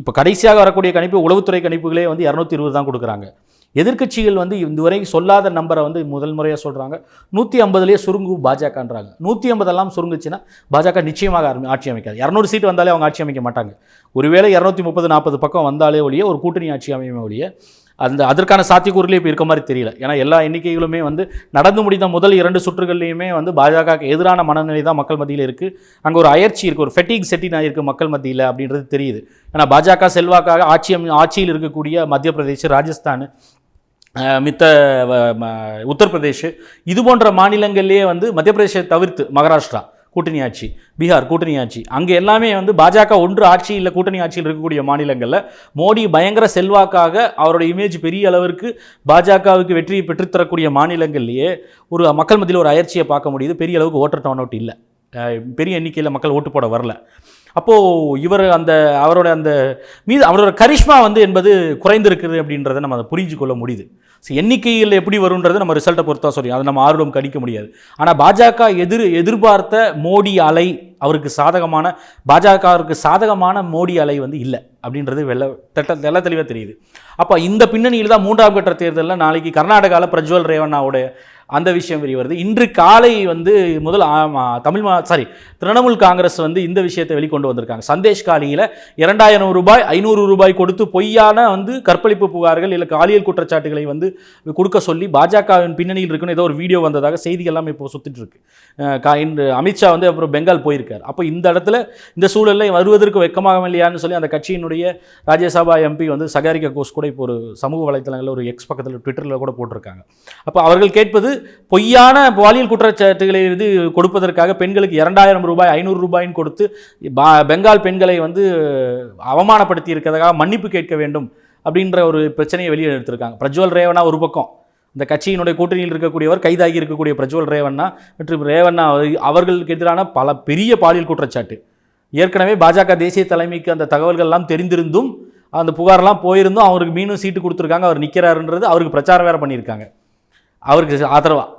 இப்போ கடைசியாக வரக்கூடிய கணிப்பு உளவுத்துறை கணிப்புகளே வந்து இரநூத்தி இருபது தான் கொடுக்குறாங்க. எதிர்க்கட்சிகள் வந்து இதுவரை சொல்லாத நம்பரை வந்து முதல் முறையாக சொல்கிறாங்க நூற்றி ஐம்பதுலேயே சுருங்கு பாஜகன்றாங்க. நூற்றி ஐம்பதெல்லாம் சுருங்குச்சுன்னா பாஜக நிச்சயமாக ஆரம்பி- ஆட்சி அமைக்காது. இரநூறு சீட் வந்தாலே அவங்க ஆட்சி அமைக்க மாட்டாங்க. ஒருவேளை இரநூத்தி முப்பது நாற்பது பக்கம் வந்தாலே ஒழிய ஒரு கூட்டணி ஆட்சி அமையும் ஒழிய அந்த அதற்கான சாத்தியக்கூறுகளே இப்போ இருக்க மாதிரி தெரியல. ஏன்னா எல்லா எண்ணிக்கைகளுமே வந்து நடந்து முடிந்த முதல் இரண்டு சுற்றுகள்லையுமே வந்து பாஜகவுக்கு எதிரான மனநிலை தான் மக்கள் மத்தியில் இருக்குது அங்கே ஒரு அயற்சி இருக்குது ஒரு ஃபெட்டிக் செட்டின் இருக்குது மக்கள் மத்தியில் அப்படின்றது தெரியுது. ஏன்னா பாஜக செல்வாக்காக ஆட்சி ஆட்சியில் இருக்கக்கூடிய மத்திய பிரதேஷ் ராஜஸ்தான் மித்த வ- உத்தரப்பிரதேஷ் இது போன்ற மாநிலங்கள்லேயே வந்து மத்திய பிரதேசத்தை தவிர்த்து மகாராஷ்டிரா கூட்டணி ஆட்சி பீகார் கூட்டணி ஆட்சி அங்கே எல்லாமே வந்து பாஜக ஒன்று ஆட்சி இல்லை கூட்டணி ஆட்சியில் இருக்கக்கூடிய மாநிலங்களில் மோடி பயங்கர செல்வாக்காக அவரோட இமேஜ் பெரிய அளவிற்கு பாஜகவுக்கு வெற்றியை பெற்றுத்தரக்கூடிய மாநிலங்கள்லேயே ஒரு மக்கள் மத்தியில் ஒரு அயற்சியை பார்க்க முடியுது. பெரிய அளவுக்கு ஓட்டர் டவுன் அவுட் இல்லை பெரிய எண்ணிக்கையில் மக்கள் ஓட்டு போட வரல. அப்போது இவர் அந்த அவரோட அந்த மீது அவரோட கரிஷ்மா வந்து என்பது குறைந்திருக்குது அப்படின்றத நம்ம அதை புரிஞ்சு கொள்ள முடியுது. ஸோ எண்ணிக்கையில் எப்படி வரும்ன்றது நம்ம ரிசல்ட்டை பொறுத்தா சொல்லி அதை நம்ம ஆர்வம் கணிக்க முடியாது. ஆனால் பாஜக எதிர் எதிர்பார்த்த மோடி அலை அவருக்கு சாதகமான பாஜகவிற்கு சாதகமான மோடி அலை வந்து இல்லை அப்படின்றது வெள்ள தெட்ட தெள்ள தெளிவாக தெரியுது. அப்போ இந்த பின்னணியில் தான் மூன்றாம் கட்ட தேர்தலில் நாளைக்கு கர்நாடகாவில் பிரஜ்வல் ரேவண்ணாவோட அந்த விஷயம் வெளியே வருது இன்று காலை வந்து முதல் தமிழ் மா சாரி திரிணாமுல் காங்கிரஸ் வந்து இந்த விஷயத்தை வெளிக்கொண்டு வந்திருக்காங்க. சந்தேஷ் காலியில் இரண்டாயிரம் ரூபாய் ஐநூறு ரூபாய் கொடுத்து பொய்யான வந்து கற்பழிப்பு புகார்கள் இல்லை பாலியல் குற்றச்சாட்டுகளை வந்து கொடுக்க சொல்லி பாஜகவின் பின்னணியில் இருக்குன்னு ஏதோ ஒரு வீடியோ வந்ததாக செய்திகள் எல்லாம் இப்போ சுற்றிட்டு இருக்கு. கா- இன்று அமித்ஷா வந்து அப்புறம் பெங்கால் போயிருக்கார். அப்போ இந்த இடத்துல இந்த சூழலில் வருவதற்கு வெக்கமாக இல்லையான்னு சொல்லி அந்த கட்சியினுடைய ராஜ்யசபா எம்பி வந்து சகாரிகா கோஷ் கூட இப்போ ஒரு சமூக வலைத்தளங்களில் ஒரு எக்ஸ் பக்கத்தில் ட்விட்டரில் கூட போட்டிருக்காங்க. அப்போ அவர்கள் கேட்பது பொய்யான பாலியல் குற்றச்சாட்டுகளை இது கொடுப்பதற்காக பெண்களுக்கு இரண்டாயிரம் ரூபாய் ஐநூறு ரூபாயின் கொடுத்து பா- பெங்கால் பெண்களை வந்து அவமானப்படுத்தி இருக்கிறதுக்காக மன்னிப்பு கேட்க வேண்டும் அப்படின்ற ஒரு பிரச்சனையை வெளியே எடுத்திருக்காங்க. பிரஜ்வல் ரேவனா ஒரு பக்கம். இந்த கட்சியினுடைய கூட்டணியில் இருக்கக்கூடியவர் கைதாகி இருக்கக்கூடிய பிரஜ்வல் ரேவண்ணா மற்றும் ரேவண்ணா அவர்களுக்கு எதிரான பல பெரிய பாலியல் குற்றச்சாட்டு. ஏற்கனவே பாஜக தேசிய தலைமைக்கு அந்த தகவல்கள்லாம் தெரிந்திருந்தும் அந்த புகார்லாம் போயிருந்தும் அவருக்கு மீண்டும் சீட்டு கொடுத்துருக்காங்க அவர் நிற்கிறாருன்றது அவருக்கு பிரச்சாரம் வேற பண்ணியிருக்காங்க. அவருக்கு ஆதரவாக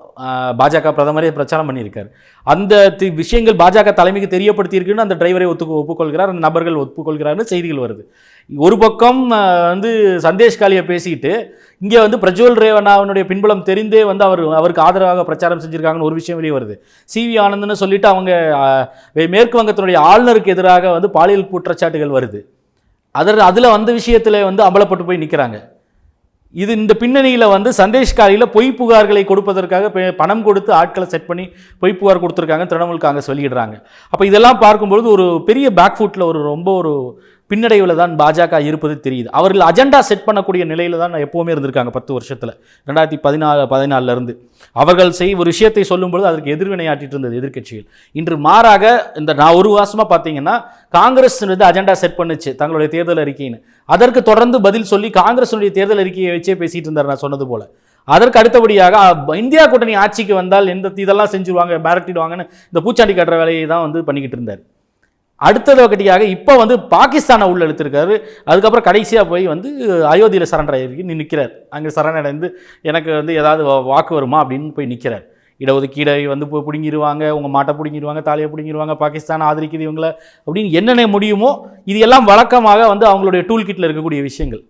பாஜக பிரதமரே பிரச்சாரம் பண்ணியிருக்காரு. அந்த தி- விஷயங்கள் பாஜக தலைமைக்கு தெரியப்படுத்தியிருக்குன்னு அந்த டிரைவரை ஒத்துக்கு ஒப்புக்கொள்கிறார் அந்த நபர்கள் ஒப்புக்கொள்கிறார்னு செய்திகள் வருது. ஒரு பக்கம் வந்து சந்தேஷ் காலியை பேசிட்டு இங்கே வந்து பிரஜ்வல் ரேவண்ணாவினுடைய பின்புலம் தெரிந்தே வந்து அவர் அவருக்கு ஆதரவாக பிரச்சாரம் செஞ்சுருக்காங்கன்னு ஒரு விஷயம் வெளியே வருது. சிவி ஆனந்த்னு சொல்லிட்டு அவங்க மேற்கு வங்கத்தினுடைய ஆளுநருக்கு எதிராக வந்து பாலியல் குற்றச்சாட்டுகள் வருது. அதில் அதில் வந்த விஷயத்தில் வந்து அம்பலப்பட்டு போய் நிற்கிறாங்க இது இந்த பின்னணியில் வந்து சந்தேஷ்காரியில் பொய் புகார்களை கொடுப்பதற்காக பணம் கொடுத்து ஆட்களை செட் பண்ணி பொய் புகார் கொடுத்துருக்காங்க திரிணாமுல் காங்கிரஸ் வெளியிடுறாங்க அப்போ இதெல்லாம் பார்க்கும்பொழுது ஒரு பெரிய பேக் ஃபுட்டில் ஒரு ரொம்ப ஒரு பின்னடைவில் தான் பாஜக இருப்பது தெரியுது. அவர்கள் அஜெண்டா செட் பண்ணக்கூடிய நிலையில் தான் எப்போவுமே இருந்திருக்காங்க பத்து வருஷத்தில். ரெண்டாயிரத்தி பதினாலு பதினாலில் இருந்து. அவர்கள் செய் ஒரு விஷயத்தை சொல்லும்பொழுது அதற்கு எதிர்வினையாற்றிட்டு இருந்தது எதிர்க்கட்சிகள். இன்று மாறாக இந்த நான் ஒரு மாதமாக பார்த்தீங்கன்னா காங்கிரஸ் வந்து அஜெண்டா செட் பண்ணுச்சு தங்களுடைய தேர்தல் அறிக்கைன்னு. அதற்கு தொடர்ந்து பதில் சொல்லி காங்கிரஸுடைய தேர்தல் அறிக்கையை வச்சே பேசிகிட்டு இருந்தார் நான் சொன்னது போல். அதற்கு அடுத்தபடியாக இந்தியா கூட்டணி ஆட்சிக்கு வந்தால் எந்த இதெல்லாம் செஞ்சுருவாங்க மிரட்டிடுவாங்கன்னு இந்த பூச்சாண்டி கட்டுற வேலையை தான் வந்து பண்ணிக்கிட்டு இருந்தார். அடுத்தது கட்டியாக இப்போ வந்து பாகிஸ்தானை உள்ள இழுத்திருக்காரு. அதுக்கப்புறம் கடைசியாக போய் வந்து அயோத்தியில் சரண்டர் ஆகி நிற்கிறார் அங்கே சரணடைந்து எனக்கு வந்து ஏதாவது வா- வாக்கு வருமா அப்படின்னு போய் நிற்கிறார் இடஒதுக்கீடை வந்து போய் பிடுங்கிடுவாங்க உங்கள் மாட்டை பிடுங்கிடுவாங்க தாலியை பிடுங்கிடுவாங்க பாகிஸ்தான் ஆதரிக்குது இவங்களை அப்படின்னு என்னென்ன முடியுமோ இது எல்லாம் வழக்கமாக வந்து அவங்களுடைய டூல் கிட்டில் இருக்கக்கூடிய விஷயங்கள்.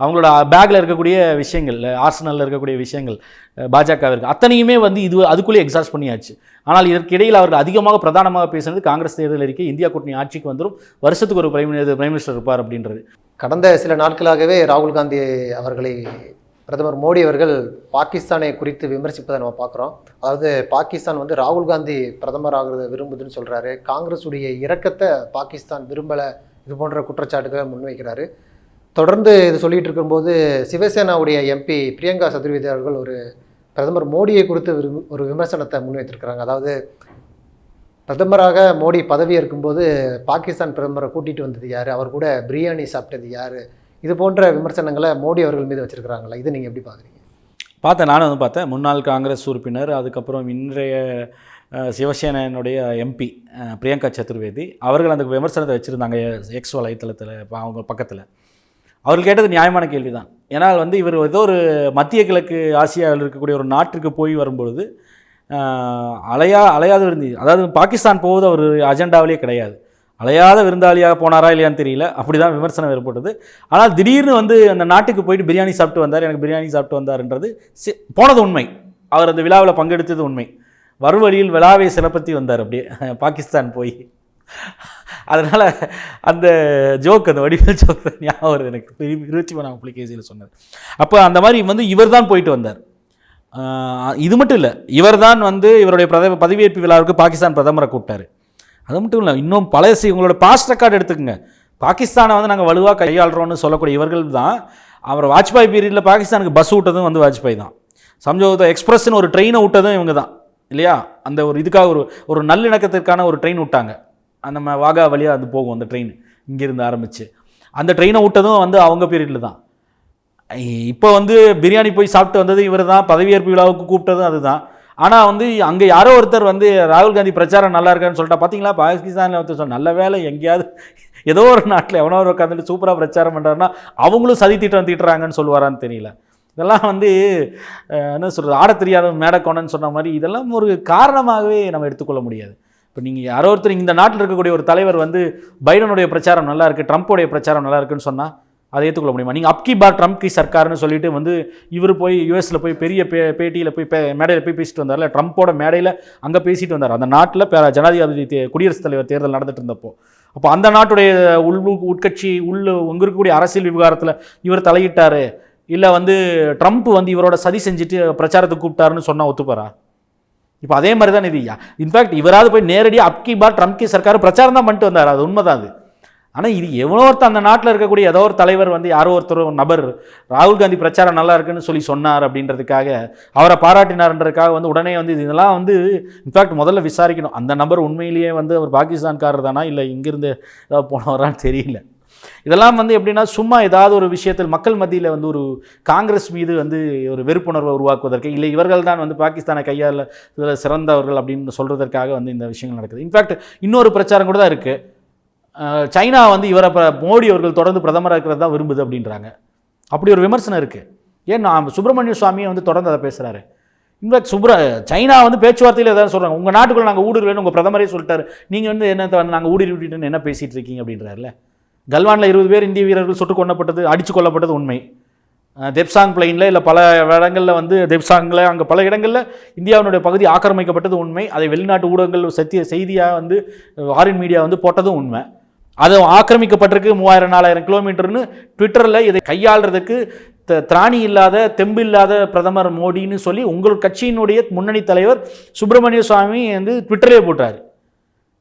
அவங்களோட பேக்கில் இருக்கக்கூடிய விஷயங்கள் ஆர்சனலில் இருக்கக்கூடிய விஷயங்கள் பாஜகவிற்கு அத்தனையுமே வந்து இது அதுக்குள்ளேயே எக்ஸாஸ்ட் பண்ணியாச்சு. ஆனால் இதற்கிடையில் அவர்கள் அதிகமாக பிரதானமாக பேசுனது காங்கிரஸ் தேர்தல் அறிக்கை இந்தியா கூட்டணி ஆட்சிக்கு வந்துடும் வருஷத்துக்கு ஒரு பிரைம் பிரைம் மினிஸ்டர் இருப்பார் அப்படின்றது. கடந்த சில நாட்களாகவே ராகுல் காந்தி அவர்களை பிரதமர் மோடி அவர்கள் பாகிஸ்தானை குறித்து விமர்சிப்பதை நம்ம பார்க்குறோம். அதாவது பாகிஸ்தான் வந்து ராகுல் காந்தி பிரதமர் ஆகிறத விரும்புதுன்னு சொல்கிறாரு காங்கிரஸுடைய இறக்கத்தை பாகிஸ்தான் விரும்பலை இது போன்ற குற்றச்சாட்டுகளை முன்வைக்கிறாரு. தொடர்ந்து இது சொல்லிகிட்டு இருக்கும்போது சிவசேனாவுடைய எம்பி பிரியங்கா சதுர்வேதி அவர்கள் ஒரு பிரதமர் மோடியை குறித்து ஒரு விமர்சனத்தை முன்வைத்திருக்கிறாங்க. அதாவது பிரதமராக மோடி பதவி இருக்கும்போது பாகிஸ்தான் பிரதமரை கூட்டிகிட்டு வந்தது யார்? அவர் கூட பிரியாணி சாப்பிட்டது யார்? இது போன்ற விமர்சனங்களை மோடி அவர்கள் மீது வச்சுருக்கிறாங்களா? இது நீங்கள் எப்படி பார்க்குறீங்க பார்த்தேன். நானும் வந்து பார்த்தேன். முன்னாள் காங்கிரஸ் உறுப்பினர் அதுக்கப்புறம் இன்றைய அஹ், சிவசேனையினுடைய எம்பி பிரியங்கா சதுர்வேதி அவர்கள் அந்த விமர்சனத்தை வச்சுருந்தாங்க. எக்ஸ் வலைத்தளத்தில் அவங்க பக்கத்தில். அவர்கள் கேட்டது நியாயமான கேள்வி தான் ஏன்னால் வந்து இவர் ஏதோ ஒரு மத்திய கிழக்கு ஆசியாவில் இருக்கக்கூடிய ஒரு நாட்டுக்கு போய் வரும்பொழுது அலையா அலையாத விருந்தி அதாவது பாகிஸ்தான் போவது அவர் அஜெண்டாவிலே கிடையாது. அலையாத விருந்தாளியாக போனாரா இல்லையான்னு தெரியல. அப்படி தான் விமர்சனம் ஏற்பட்டது. ஆனால் திடீர்னு வந்து அந்த நாட்டுக்கு போயிட்டு பிரியாணி சாப்பிட்டு வந்தார். எனக்கு பிரியாணி சாப்பிட்டு வந்தார்ன்றது சி- போனது உண்மை. அவர் அந்த விழாவில் பங்கெடுத்தது உண்மை. வறுவழியில் வழியில் விழாவை சிறப்பத்தி வந்தார் அப்படியே பாகிஸ்தான் போய். அதனால் அந்த ஜோக் அந்த வடிவேல் ஜோக் ஞாபகம் வருது எனக்கு. இருபத்தி மூணாம் புலிகேசியில் சொன்னார் அப்போ அந்த மாதிரி வந்து இவர் தான் போயிட்டு வந்தார். இது மட்டும் இல்லை இவர் தான் வந்து இவருடைய பிரதம பதவியேற்பு விழாவுக்கு பாகிஸ்தான் பிரதமரை கூப்பிட்டாரு. அது மட்டும் இல்லை இன்னும் பழசு இவங்களோட பாஸ்ட் ரெக்கார்டு எடுத்துக்கோங்க. பாகிஸ்தானை வந்து நாங்கள் வலுவாக கையாளுறோம்னு சொல்லக்கூடிய இவர்கள் தான் அவர் வாஜ்பாய் பீரியடில் பாகிஸ்தானுக்கு பஸ் விட்டதும் வந்து வாஜ்பாய் தான். சம்ஜோதா எக்ஸ்பிரஸ்னு ஒரு ட்ரெயினை விட்டதும் இவங்க தான் இல்லையா? அந்த ஒரு இதுக்காக ஒரு ஒரு நல்லிணக்கத்திற்கான ஒரு ட்ரெயின் விட்டாங்க நம்ம வாகா வழியாக அது போகும் அந்த ட்ரெயின் இங்கேருந்து ஆரம்பிச்சு. அந்த ட்ரெயினை விட்டதும் வந்து அவங்க பீரியடில் தான். இப்போ வந்து பிரியாணி போய் சாப்பிட்டு வந்தது இவர் தான். பதவியேற்பு விழாவுக்கு கூப்பிட்டதும் அதுதான் ஆனால் வந்து அங்கே யாரோ ஒருத்தர் வந்து ராகுல் காந்தி பிரச்சாரம் நல்லா இருக்கான்னு சொல்லிட்டா பார்த்தீங்களா பாகிஸ்தானில் ஒருத்தர் சொன்ன நல்ல வேலை எங்கேயாவது ஏதோ ஒரு நாட்டில் எவனோ ஒரு உட்காந்துட்டு சூப்பராக பிரச்சாரம் பண்ணுறாருன்னா அவங்களும் சதி திட்டம் தீட்டுறாங்கன்னு சொல்லுவாரான்னு தெரியல. இதெல்லாம் வந்து என்ன சொல்கிறது ஆட தெரியாத மேடக்கோணன்னு சொன்ன மாதிரி இதெல்லாம் ஒரு காரணமாகவே நம்ம எடுத்துக்கொள்ள முடியாது. இப்போ நீங்கள் யாரோ ஒருத்தர் இந்த நாட்டில் இருக்கக்கூடிய ஒரு தலைவர் வந்து பைடனுடைய பிரச்சாரம் நல்லா இருக்குது ட்ரம்ப்போடைய பிரச்சாரம் நல்லா இருக்குன்னு சொன்னால் அதை ஏற்றுக்கொள்ள முடியுமா? நீங்கள் அப்கி பார் ட்ரம்ப் கி சர்க்கார்னு சொல்லிட்டு வந்து இவர் போய் யூஎஸில் போய் பெரிய பே பேட்டியில் போய் பே மேடையில் போய் பேசிட்டு வந்தார்ல ட்ரம்ப்போட மேடையில் அங்கே பேசிட்டு வந்தார். அந்த நாட்டில் பே ஜனாதிபதி தே குடியரசுத் தலைவர் தேர்தல் நடந்துட்டு இருந்தப்போ. அப்போ அந்த நாட்டுடைய உள் உட்கட்சி உள் உங்க இருக்கக்கூடிய அரசியல் விவகாரத்தில் இவர் தலையிட்டார் இல்லை வந்து ட்ரம்ப் வந்து இவரோட சதி செஞ்சுட்டு பிரச்சாரத்துக்கு கூப்பிட்டாருன்னு சொன்னால் ஒத்துப்பாரா? இப்போ அதே மாதிரி தான் இது இன்ஃபேக்ட் இவராது போய் நேரடியாக அப்கி பார் ட்ரம்ப்கி சர்க்கார் பிரச்சாரம் தான் பண்ணிட்டு வந்தார். அது உண்மைதான் அது. ஆனால் இது எவ்வளோ ஒருத்தர் அந்த நாட்டில் இருக்கக்கூடிய ஏதோ ஒரு தலைவர் வந்து யாரோ ஒருத்தர் ஒரு நபர் ராகுல் காந்தி பிரச்சாரம் நல்லா இருக்குன்னு சொல்லி சொன்னார் அப்படின்றதுக்காக அவரை பாராட்டினார்ன்றதுக்காக வந்து உடனே வந்து இதெல்லாம் வந்து இன்ஃபேக்ட் முதல்ல விசாரிக்கணும். அந்த நபர் உண்மையிலேயே வந்து அவர் பாகிஸ்தான்காரர் தானா இல்லை இங்கிருந்து ஏதாவது போனவரான்னு தெரியல. இதெல்லாம் வந்து எப்படின்னா சும்மா ஏதாவது ஒரு விஷயத்தில் மக்கள் மத்தியில் வந்து ஒரு காங்கிரஸ் மீது வந்து ஒரு வெறுப்புணர்வை உருவாக்குவதற்கு இல்லை இவர்கள் தான் வந்து பாகிஸ்தானை கையால் இதில் சிறந்தவர்கள் அப்படின்னு சொல்கிறதற்காக வந்து இந்த விஷயங்கள் நடக்குது. இன்ஃபேக்ட் இன்னொரு பிரச்சாரம் கூட தான் இருக்குது சைனா வந்து இவரை ப- மோடி அவர்கள் தொடர்ந்து பிரதமராக இருக்கிறது தான் விரும்புது அப்படின்றாங்க. அப்படி ஒரு விமர்சனம் இருக்குது ஏன் நான் சுப்பிரமணிய சுவாமியை வந்து தொடர்ந்து அதை பேசுகிறாரு இன்ஃபேக்ட் சுப்ர சைனா வந்து பேச்சுவார்த்தையில் ஏதாவது சொல்கிறாங்க உங்கள் நாட்டுக்குள்ள நாங்கள் ஊடுருவேன்னு உங்கள் பிரதமரே சொல்லிட்டாரு. நீங்கள் வந்து என்ன நாங்கள் ஊடுருவிட்டுன்னு என்ன பேசிகிட்டு இருக்கீங்க அப்படின்றாருல. கல்வானில் இருபது பேர் இந்திய வீரர்கள் சுட்டுக் கொல்லப்பட்டது அடித்து கொல்லப்பட்டது உண்மை. தெப்சாங் பிளைனில் இல்லை பல இடங்களில் வந்து தெப்சாங்கில் அங்கே பல இடங்களில் இந்தியாவினுடைய பகுதி ஆக்கிரமிக்கப்பட்டது உண்மை. அதை வெளிநாட்டு ஊடகங்கள் சத்திய செய்தியாக வந்து ஃபாரின் மீடியா வந்து போட்டதும் உண்மை. அது ஆக்கிரமிக்கப்பட்டிருக்கு மூவாயிரம் நாலாயிரம் கிலோமீட்டர்னு ட்விட்டரில் இதை கையாளுறதுக்கு த- திராணி இல்லாத தெம்பு இல்லாத பிரதமர் மோடின்னு சொல்லி உங்கள் கட்சியினுடைய முன்னணி தலைவர் சுப்பிரமணிய சுவாமி வந்து ட்விட்டரே போட்டார்.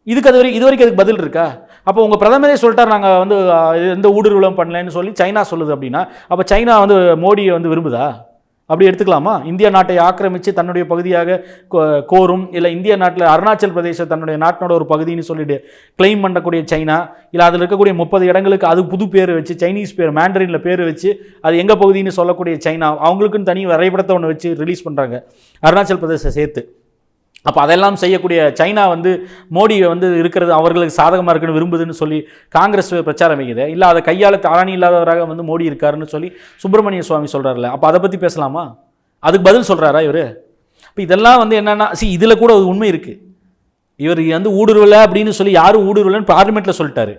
இதுக்கு அது வரை இது வரைக்கும் அதுக்கு பதில் இருக்கா? அப்போ உங்கள் பிரதமரே சொல்லிட்டார் நாங்கள் வந்து எந்த ஊடுருவலும் பண்ணலன்னு சொல்லி சைனா சொல்லுது அப்படின்னா அப்போ சைனா வந்து மோடியை வந்து விரும்புதா? அப்படி எடுத்துக்கலாமா? இந்திய நாட்டை ஆக்கிரமித்து தன்னுடைய பகுதியாக கோ- கோரும் இல்லை இந்திய நாட்டில் அருணாச்சல் பிரதேசம் தன்னுடைய நாட்டினோட ஒரு பகுதின்னு சொல்லிட்டு கிளைம் பண்ணக்கூடிய சைனா இல்லை அதில் இருக்கக்கூடிய முப்பது இடங்களுக்கு அது புது பேர் வச்சு சைனீஸ் பேர் மேண்டரினில் பேர் வச்சு அது எங்கள் பகுதின்னு சொல்லக்கூடிய சைனா அவங்களுக்குன்னு தனி வரைபடத்தை ஒன்று வச்சு ரிலீஸ் பண்ணுறாங்க அருணாச்சல் பிரதேச சேர்த்து. அப்போ அதெல்லாம் செய்யக்கூடிய சைனா வந்து மோடியை வந்து இருக்கிறது அவர்களுக்கு சாதகமாக இருக்குன்னு விரும்புதுன்னு சொல்லி காங்கிரஸ் பிரச்சாரம் வைக்குது. இல்லை அதை கையால் தாராணி இல்லாதவராக வந்து மோடி இருக்காருன்னு சொல்லி சுப்பிரமணிய சுவாமி சொல்கிறாருல அப்போ அதை பற்றி பேசலாமா? அதுக்கு பதில் சொல்கிறாரா இவர்? இப்போ இதெல்லாம் வந்து என்னென்னா சி இதில் கூட ஒரு உண்மை இருக்குது இவர் வந்து ஊடுருவலை அப்படின்னு சொல்லி யாரும் ஊடுருவலைன்னு பார்லிமெண்ட்டில் சொல்லிட்டாரு.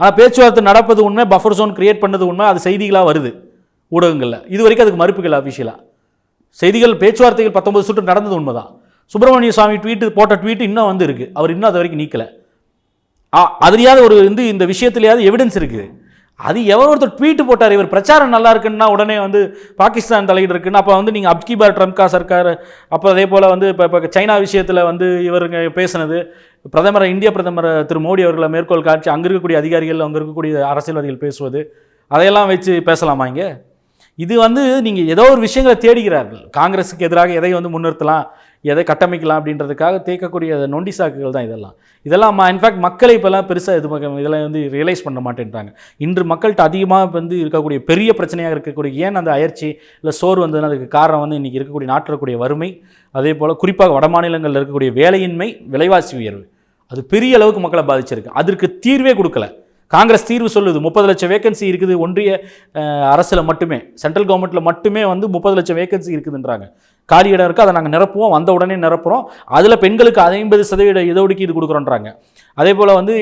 ஆனால் பேச்சுவார்த்தை நடப்பது உண்மை பஃபர் ஜோன் கிரியேட் பண்ணது உண்மை அது செய்திகளாக வருது ஊடகங்களில். இது வரைக்கும் அதுக்கு மறுப்புகள் அஃபிஷியலாக செய்திகள் பேச்சுவார்த்தைகள் பத்தொன்பது சுற்று நடந்தது உண்மைதான். சுப்பிரமணிய சுவாமி ட்வீட்டு போட்ட ட்வீட் இன்னும் வந்து இருக்குது அவர் இன்னும் அது வரைக்கும் நீக்கலை. அதுலையாவது ஒரு வந்து இந்த விஷயத்துலையாவது எவிடன்ஸ் இருக்குது அது எவர் ஒருத்தர் ட்வீட் போட்டார் இவர் பிரச்சாரம் நல்லா இருக்குன்னா உடனே வந்து பாகிஸ்தான் தலையீடு இருக்குன்னு அப்போ வந்து நீங்கள் அப்கி பார் ட்ரம்ப்கா சர்க்கார் அப்போ அதே போல் வந்து இப்போ இப்போ சைனா விஷயத்தில் வந்து இவருங்க பேசுனது பிரதமர் இந்திய பிரதமர் திரு மோடி அவர்களை மேற்கோள் காட்சி அங்கே இருக்கக்கூடிய அதிகாரிகள் அங்கே இருக்கக்கூடிய அரசியல்வாதிகள் பேசுவது அதையெல்லாம் வச்சு பேசலாமா இங்கே? இது வந்து நீங்கள் ஏதோ ஒரு விஷயங்களை தேடுகிறார்கள். காங்கிரஸுக்கு எதிராக எதை வந்து முன்னிறுத்தலாம் எதை கட்டமைக்கலாம் அப்படின்றதுக்காக தேக்கக்கூடிய நொண்டி சாக்குகள் தான் இதெல்லாம். இதெல்லாம் இன்ஃபேக்ட் மக்களை இப்போல்லாம் பெருசாக இது இதெல்லாம் வந்து ரியலைஸ் பண்ண மாட்டேன்றாங்க. இன்று மக்கள்கிட்ட அதிகமாக வந்து இருக்கக்கூடிய பெரிய பிரச்சனையாக இருக்கக்கூடிய ஏன் அந்த அயற்சி இல்லை சோறு வந்ததுன்னு அதுக்கு காரணம் வந்து இன்றைக்கி இருக்கக்கூடிய நாட்டில் இருக்கக்கூடிய வறுமை அதே போல் குறிப்பாக வட மாநிலங்களில் இருக்கக்கூடிய வேலையின்மை விலைவாசி உயர்வு. அது பெரிய அளவுக்கு மக்களை பாதிச்சிருக்கு. அதற்கு தீர்வே கொடுக்கல. காங்கிரஸ் தீர்வு சொல்லுது. முப்பது லட்சம் வேகன்சி இருக்குது. ஒன்றிய அரசில் மட்டுமே சென்ட்ரல் கவர்மெண்ட்டில் மட்டுமே வந்து முப்பது லட்சம் வேகன்சி இருக்குதுன்றாங்க. காலி இடம் இருக்குது அதை நாங்கள் நிரப்புவோம். வந்த உடனே நிரப்புகிறோம் அதில் பெண்களுக்கு ஐம்பது சதவீத இடஒதுக்கீடு கொடுக்குறோன்றாங்க. அதே போல் வந்து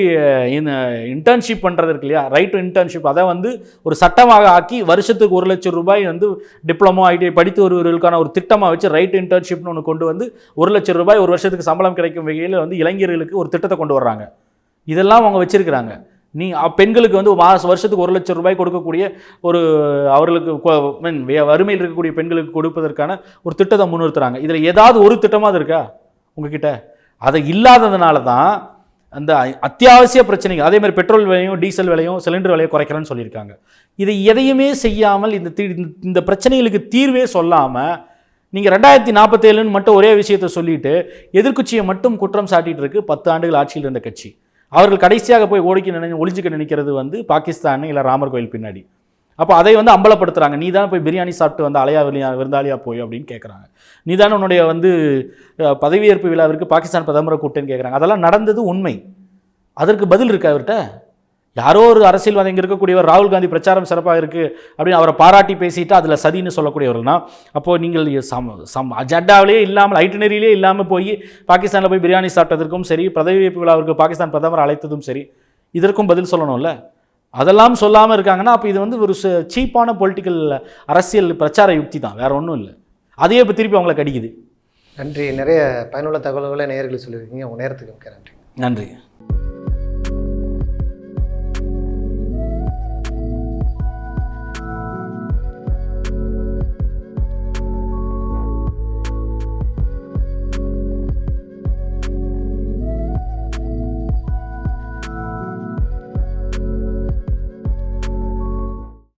இந்த இன்டர்ன்ஷிப் பண்ணுறது இருக்கு இல்லையா? ரைட் டு இன்டர்ன்ஷிப் அதை வந்து ஒரு சட்டமாக ஆக்கி வருஷத்துக்கு ஒரு லட்சம் ரூபாய் வந்து டிப்ளமோ ஐடிஐ படித்து வருவர்களுக்கான ஒரு திட்டமாக வச்சு ரைட் இன்டர்ன்ஷிப்னு ஒன்று கொண்டு வந்து ஒரு லட்சம் ரூபாய் ஒரு வருஷத்துக்கு சம்பளம் கிடைக்கும் வகையில் வந்து இளைஞர்களுக்கு ஒரு திட்டத்தை கொண்டு வர்றாங்க. இதெல்லாம் அவங்க வச்சுருக்கிறாங்க. நீ பெண்களுக்கு வந்து மாதம் வருஷத்துக்கு ஒரு லட்சம் ரூபாய் கொடுக்கக்கூடிய ஒரு அவர்களுக்கு மீன் வே- வறுமையில் இருக்கக்கூடிய பெண்களுக்கு கொடுப்பதற்கான ஒரு திட்டத்தை முன்னிறுத்துறாங்க. இதில் ஏதாவது ஒரு திட்டமாக இருக்கா? உங்ககிட்ட. அதை இல்லாததுனால தான் அந்த அத்தியாவசிய பிரச்சனைகள் அதே மாதிரி பெட்ரோல் விலையும் டீசல் விலையும் சிலிண்டர் விலையை குறைக்கிறேன்னு சொல்லியிருக்காங்க. இதை எதையுமே செய்யாமல் இந்த இந்த பிரச்சனைகளுக்கு தீர்வே சொல்லாமல் நீங்கள் ரெண்டாயிரத்தி நாற்பத்தேழுன்னு மட்டும் ஒரே விஷயத்தை சொல்லிட்டு எதிர்க்கட்சியை மட்டும் குற்றம் சாட்டிகிட்டு இருக்கு பத்து ஆண்டுகள் ஆட்சியில் இருந்த கட்சி. அவர்கள் கடைசியாக போய் ஓடிக்க நினை ஒழிஞ்சிக்க நினைக்கிறது வந்து பாகிஸ்தான் இல்லை ராமர் கோயில் பின்னாடி. அப்போ அதை வந்து அம்பலப்படுத்துகிறாங்க நீ தான் போய் பிரியாணி சாப்பிட்டு வந்து அலையா விளையா விருந்தாளியா போய் அப்படின்னு கேட்குறாங்க நீ தானே உன்னுடைய வந்து பதவியேற்பு விழாவிற்கு பாகிஸ்தான் பிரதமரை கூட்டேன்னு கேட்குறாங்க அதெல்லாம் நடந்தது உண்மை. அதற்கு பதில் இருக்கா அவர்கிட்ட? யாரோ ஒரு அரசியல்வாதி இங்கே இருக்கக்கூடியவர் ராகுல் காந்தி பிரச்சாரம் சிறப்பாக இருக்குது அப்படின்னு அவரை பாராட்டி பேசிட்டு அதில் சதின்னு சொல்லக்கூடியவர்கள்னா அப்போது நீங்கள் சம் சம் அஜெண்டாவிலே இல்லாமல் ஐட்டனரியிலே இல்லாமல் போய் பாகிஸ்தானில் போய் பிரியாணி சாப்பிட்டதற்கும் சரி பதவியேற்பு விழாவிற்கு பாகிஸ்தான் பிரதமர் அழைத்ததும் சரி இதற்கும் பதில் சொல்லணும்ல? அதெல்லாம் சொல்லாமல் இருக்காங்கன்னா அப்போ இது வந்து ஒரு சீப்பான பொலிட்டிக்கல் அரசியல் பிரச்சார யுக்தி தான் வேற ஒன்றும் இல்லை. அதையே இப்போ திருப்பி அவங்களை கடிக்குது நன்றி. நிறைய பயனுள்ள தகவல்களை நேயர்களுக்கு சொல்லியிருக்கீங்க. உங்கள் நேரத்துக்கு மிக்க நன்றி. நன்றி.